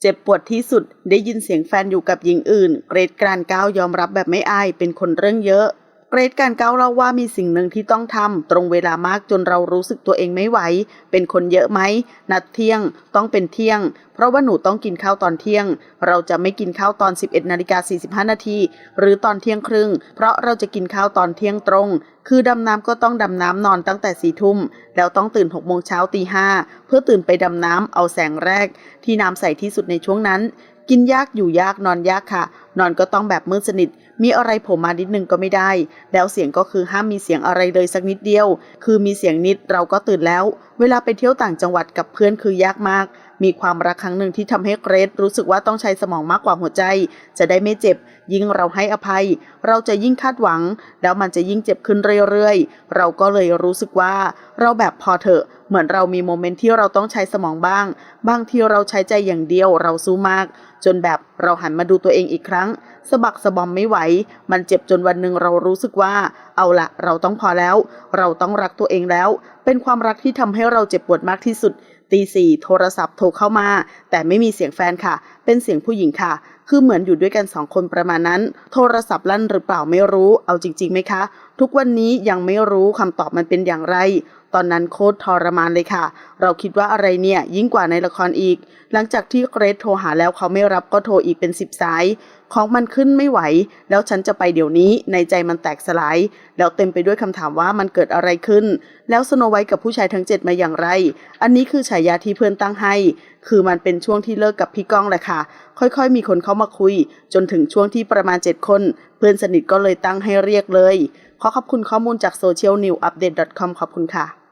เจ็บปวดที่สุดได้ยินเสียงแฟนอยู่กับหญิงอื่น เกรดการก้าวยอมรับแบบไม่อายเป็นคนเรื่องเยอะ เกรดการก้าวเล่าว่ามีสิ่งหนึ่งที่ต้องทำตรงเวลามากจนเรารู้สึกตัวเองไม่ไหว เป็นคนเยอะไหม นัดเที่ยง ต้องเป็นเที่ยง เพราะว่าหนูต้องกินข้าวตอนเที่ยง เราจะไม่กินข้าวตอน 11นาฬิกา45นาทีหรือตอนเที่ยงครึ่ง เพราะเราจะกินข้าวตอนเที่ยงตรง คือดำน้ำก็ต้องดำน้ำนอนตั้งแต่สี่ทุ่ม แล้วต้องตื่น6โมงเช้าตีห้าเพื่อตื่นไปดำน้ำเอาแสงแรก ที่น้ำใสที่สุดในช่วงนั้น กินยากอยู่ยากนอนยากค่ะ นอนก็ต้องแบบมืดสนิท มีอะไรโผล่มานิดนึงก็ไม่ได้ แล้วเสียงก็คือห้ามมีเสียงอะไรเลยสักนิดเดียว คือมีเสียงนิดเราก็ตื่นแล้ว เวลาไปเที่ยวต่างจังหวัดกับเพื่อนคือยากมาก มีความรักครั้งหนึ่งที่ทำให้เกรซรู้สึกว่าต้องใช้สมองมากกว่าหัวใจ จะได้ไม่เจ็บ ยิ่งเราให้อภัย เราจะยิ่งคาดหวัง แล้วมันจะยิ่งเจ็บขึ้นเรื่อยๆ เราก็เลยรู้สึกว่า เราแบบพอเถอะ เหมือนเรามีโมเมนต์ที่เราต้องใช้สมองบ้าง บางทีเราใช้ใจอย่างเดียวเราสู้มาก จนแบบเราหันมาดูตัวเองอีกครั้งสะบักสะบอมไม่ไหว มันเจ็บจนวันหนึ่งเรารู้สึกว่า เอาละเราต้องพอแล้ว เราต้องรักตัวเองแล้ว เป็นความรักที่ทำให้เราเจ็บปวดมากที่สุดตีสี่โทรศัพท์โทรเข้ามา แต่ไม่มีเสียงแฟนค่ะ เป็นเสียงผู้หญิงค่ะ คือเหมือนอยู่ด้วยกันสองคนประมาณนั้น โทรศัพท์ลั่นหรือเปล่าไม่รู้ เอาจริงๆไหมคะ ทุกวันนี้ยังไม่รู้คำตอบมันเป็นอย่างไร ตอนนั้นโคตรทรมานเลยค่ะ เราคิดว่าอะไรเนี่ยยิ่งกว่าในละครอีก หลังจากที่เกรซโทรหาแล้วเขาไม่รับก็โทรอีกเป็นสิบสาย ของมันขึ้นไม่ไหว แล้วฉันจะไปเดี๋ยวนี้ ในใจมันแตกสลาย แล้วเต็มไปด้วยคำถามว่ามันเกิดอะไรขึ้น แล้วสโนไวท์กับผู้ชายทั้งเจ็ดมาอย่างไร อันนี้คือฉายาที่เพื่อนตั้งให้ คือมันเป็นช่วงที่เลิกกับพี่ก้องแหละค่ะ ค่อยๆ มีคนเข้ามาคุย จนถึงช่วงที่ประมาณ7คน เพื่อนสนิทก็เลยตั้งให้เรียกเลยขอขอบคุณข้อมูลจาก socialnewanpdate.com ขอบคุณค่ะ